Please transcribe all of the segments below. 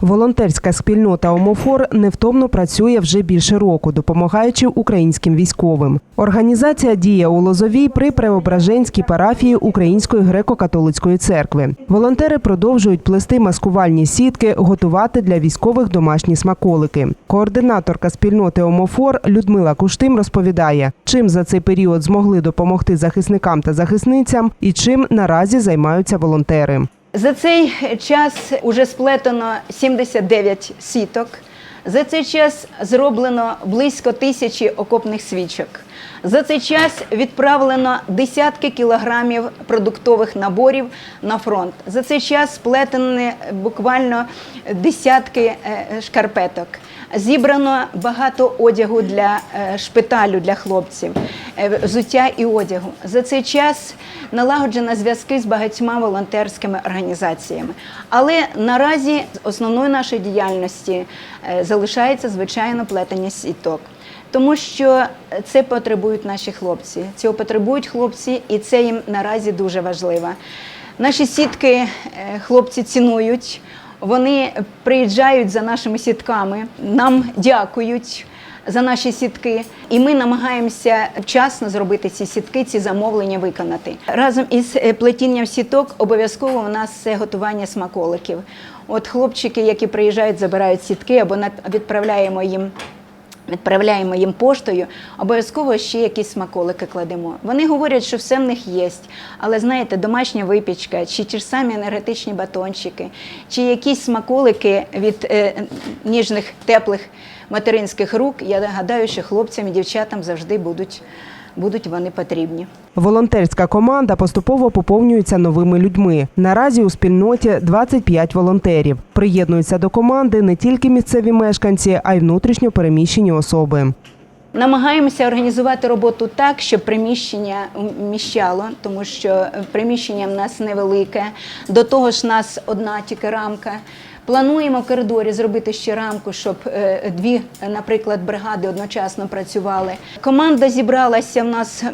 Волонтерська спільнота Омофор невтомно працює вже більше року, допомагаючи українським військовим. Організація діє у Лозовій при Преображенській парафії Української греко-католицької церкви. Волонтери продовжують плести маскувальні сітки, готувати для військових домашні смаколики. Координаторка спільноти Омофор Людмила Куштим розповідає, чим за цей період змогли допомогти захисникам та захисницям і чим наразі займаються волонтери. За цей час уже сплетено 79 сіток. За цей час зроблено близько тисячі окопних свічок. За цей час відправлено десятки кілограмів продуктових наборів на фронт. За цей час сплетені буквально десятки е, шкарпеток. Зібрано багато одягу для е, шпиталю для хлопців, е, взуття і одягу. За цей час налагоджено зв'язки з багатьма волонтерськими організаціями. Але наразі основною нашої діяльності е, залишається звичайно плетення сіток. Тому що це потребують наші хлопці. Цього потребують хлопці, і це їм наразі дуже важливо. Наші сітки хлопці цінують. Вони приїжджають за нашими сітками, нам дякують за наші сітки, і ми намагаємося вчасно зробити ці сітки, ці замовлення виконати. Разом із е, плетінням сіток обов'язково у нас це готування смаколиків. От хлопчики, які приїжджають, забирають сітки або відправляємо їм. Відправляємо їм поштою, обов'язково ще якісь смаколики кладемо. Вони говорять, що все в них є, але знаєте, домашня випічка, чи ті ж самі енергетичні батончики, чи якісь смаколики від е, ніжних, теплих материнських рук, я гадаю, що хлопцям і дівчатам завжди будуть, будуть вони потрібні. Волонтерська команда поступово поповнюється новими людьми. Наразі у спільноті 25 волонтерів. Приєднуються до команди не тільки місцеві мешканці, а й внутрішньо переміщені особи. Намагаємося організувати роботу так, щоб приміщення вміщало, тому що приміщення в нас невелике. До того ж, нас одна тільки рамка. Плануємо в коридорі зробити ще рамку, щоб е, дві, наприклад, бригади одночасно працювали. Команда зібралася в нас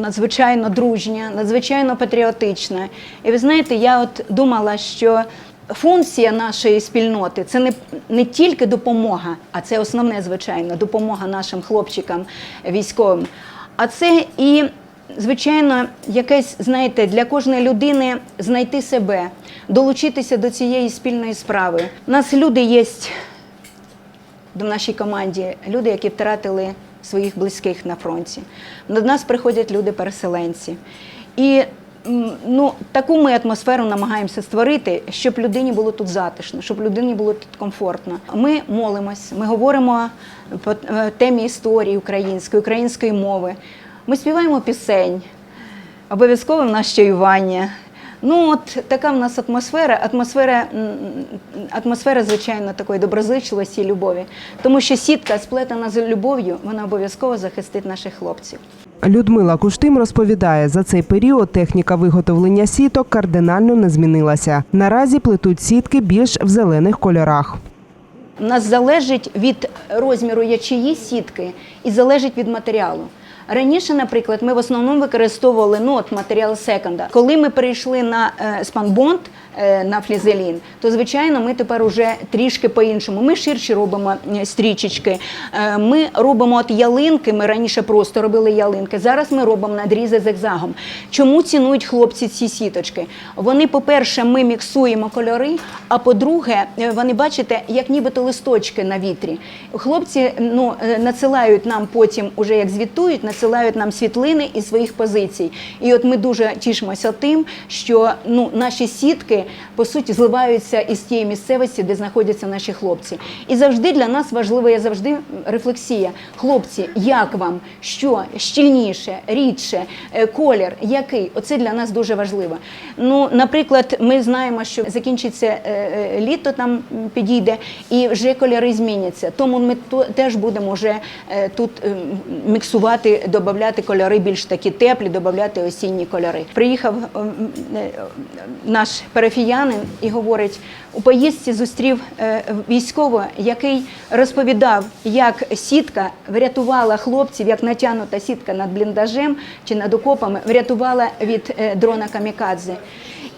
надзвичайно дружня, надзвичайно патріотична. І ви знаєте, я от думала, що Функція нашої спільноти це не, не тільки допомога, а це основне, звичайно, допомога нашим хлопчикам військовим. А це і, звичайно, якесь, знаєте, для кожної людини знайти себе, долучитися до цієї спільної справи. У нас люди є в нашій команді, люди, які втратили своїх близьких на фронті. До нас приходять люди-переселенці. І ну, таку ми атмосферу намагаємося створити, щоб людині було тут затишно, щоб людині було тут комфортно. Ми молимось, ми говоримо по е, темі історії української, української мови. Ми співаємо пісень, обов'язково в нас чаювання. Ну, от така в нас атмосфера, атмосфера, атмосфера, звичайно, такої доброзичливості і любові. Тому що сітка сплетена з любов'ю, вона обов'язково захистить наших хлопців. Людмила Куштим розповідає, за цей період техніка виготовлення сіток кардинально не змінилася. Наразі плетуть сітки більш в зелених кольорах. У нас залежить від розміру ячеї сітки і залежить від матеріалу. Раніше, наприклад, ми в основному використовували ну, матеріал секонда. Коли ми перейшли на е, спанбонд, на флізелін, то звичайно ми тепер уже трішки по-іншому. Ми ширші робимо е, стрічечки. Е, Ми робимо от ялинки. Ми раніше просто робили ялинки. Зараз ми робимо надрізи зигзагом. Чому цінують хлопці ці сіточки? Вони, по-перше, ми міксуємо кольори. А по-друге, е, вони бачите, як нібито листочки на вітрі. Хлопці ну, е, надсилають нам потім, уже як звітують, надсилають нам світлини із своїх позицій. І от ми дуже тішимося тим, що ну, наші сітки по суті зливаються із тієї місцевості, де знаходяться наші хлопці. І завжди для нас важлива є завжди рефлексія. Хлопці, як вам? Що щільніше, рідше, е, колір, який? Оце для нас дуже важливо. Ну, наприклад, ми знаємо, що закінчиться е, е, літо, там підійде, і вже кольори зміняться. Тому ми теж будемо вже тут е, міксувати, додати кольори більш такі теплі, додати осінні кольори. Приїхав е, м, е, наш парафіянин і говорить: у поїздці зустрів е, військового, який розповідав, як сітка врятувала хлопців, як натягнута сітка над бліндажем чи над окопами, врятувала від е, дрона камікадзе.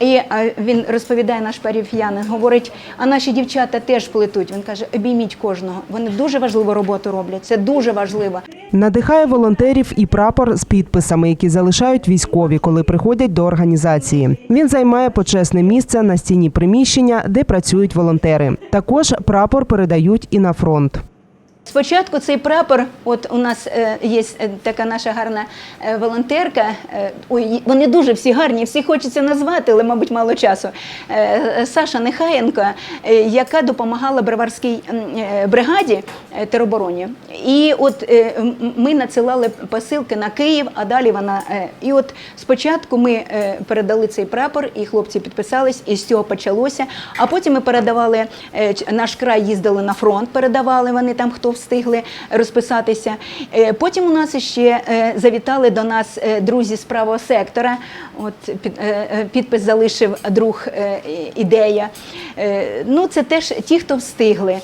І він розповідає наш парафіянин, говорить, а наші дівчата теж плетуть. Він каже, обійміть кожного. Вони дуже важливу роботу роблять. Це дуже важливо. Надихає волонтерів і прапор з підписами, які залишають військові, коли приходять до організації. Він займає почесне місце на стіні приміщення, де працюють волонтери. Також прапор передають і на фронт. Спочатку цей прапор, от у нас е, є е, така наша гарна е, волонтерка. Ой, вони дуже всі гарні, всі хочеться назвати, але, мабуть, мало часу. Саша Нехаєнко, яка допомагала Броварській бригаді теробороні. І от ми надсилали посилки на Київ, а далі вона. І от спочатку ми передали цей прапор, і хлопці підписались, і з цього почалося. А потім ми передавали наш край, їздили на фронт, передавали вони там, хто встигли розписатися. Е, Потім у нас ще е, завітали до нас е, друзі з правого сектора. От під- підпис залишив друг ідея. Ну, це теж ті, хто встигли.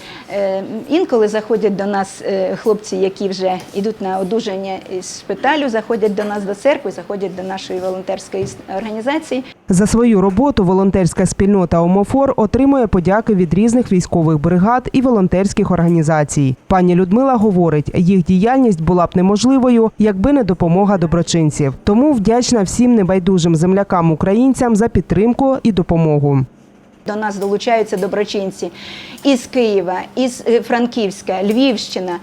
Інколи заходять до нас хлопці, які вже йдуть на одужання із шпиталю, заходять до нас до церкви, заходять до нашої волонтерської організації. За свою роботу волонтерська спільнота Омофор отримує подяки від різних військових бригад і волонтерських організацій. Пані Людмила говорить, їх діяльність була б неможливою, якби не допомога доброчинців. Тому вдячна всім небайдужим землякам українцям за підтримку і допомогу. До нас долучаються доброчинці із Києва, із е, Франківська, Львівщина.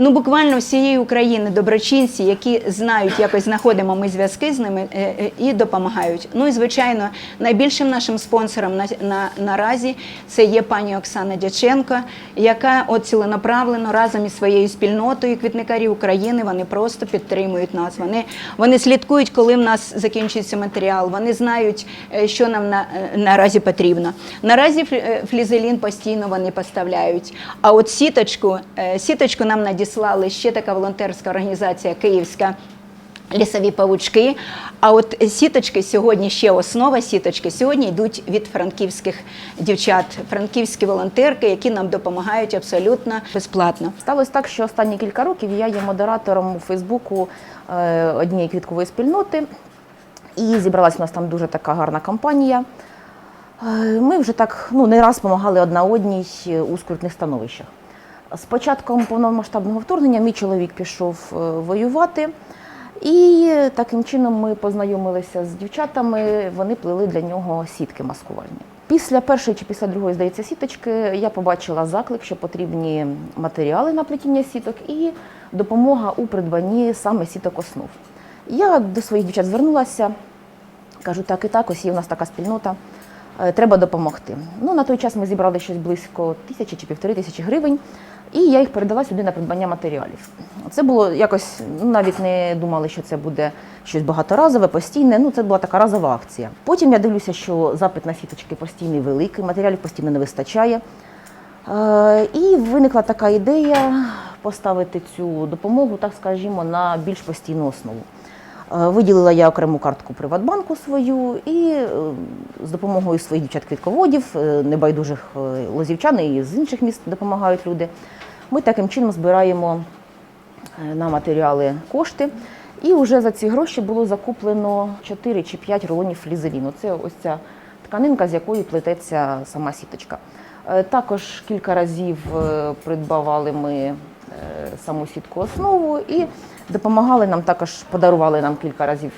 Ну буквально всієї України доброчинці, які знають, якось знаходимо ми зв'язки з ними е, е, і допомагають. Ну і звичайно, найбільшим нашим спонсором на, на наразі це є пані Оксана Дяченко, яка от ціленаправлено разом із своєю спільнотою квітникарів України вони просто підтримують нас. Вони, вони слідкують, коли в нас закінчується матеріал. Вони знають, що нам на, наразі потрібно. Наразі е, флізелін постійно вони поставляють. А от сіточку, е, сіточку нам надіслали ще така волонтерська організація Київська. Лісові павучки. А от сіточки сьогодні ще основа сіточки сьогодні йдуть від франківських дівчат, франківські волонтерки, які нам допомагають абсолютно безплатно. Сталося так, що останні кілька років я є модератором у Фейсбуку е, однієї квіткової спільноти, і зібралась у нас там дуже така гарна компанія. Е, Ми вже так ну, не раз допомагали одна одній у скрутних становищах. З початком повномасштабного вторгнення мій чоловік пішов е, воювати, і таким чином ми познайомилися з дівчатами, вони плели для нього сітки маскувальні. Після першої чи після другої, здається, сіточки я побачила заклик, що потрібні матеріали на плетіння сіток і допомога у придбанні саме сіток основ. Я до своїх дівчат звернулася, кажу, так і так, ось є у нас така спільнота. Е, Треба допомогти. Ну, на той час ми зібрали щось близько тисячі чи півтори тисячі гривень, і я їх передала сюди на придбання матеріалів. Це було якось, ну навіть не думали, що це буде щось багаторазове, постійне. Ну, це була така разова акція. Потім я дивлюся, що запит на сіточки постійний великий, матеріалів постійно не вистачає. Е, І виникла така ідея поставити цю допомогу, так скажімо, на більш постійну основу. Е, Виділила я окрему картку Приватбанку свою і е, з допомогою своїх дівчат-квітководів, е, небайдужих лозівчан і з інших міст допомагають люди. Ми таким чином збираємо на матеріали кошти. І вже за ці гроші було закуплено 4 чи 5 рулонів флізеліну. Це ось ця тканинка, з якої плететься сама сіточка. Також кілька разів придбавали ми саму сітку основу і допомагали нам також, подарували нам кілька разів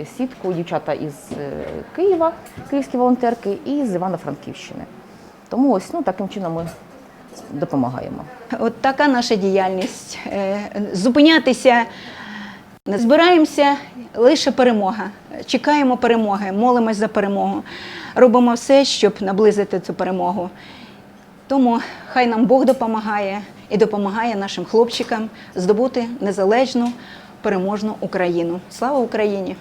е, сітку дівчата із е, Києва, київські волонтерки, і з Івано-Франківщини. Тому ось ну, таким чином ми допомагаємо. От така наша діяльність. Е, Зупинятися не збираємося лише перемога. Чекаємо перемоги, молимось за перемогу. Робимо все, щоб наблизити цю перемогу. Тому хай нам Бог допомагає і допомагає нашим хлопчикам здобути незалежну переможну Україну. Слава Україні!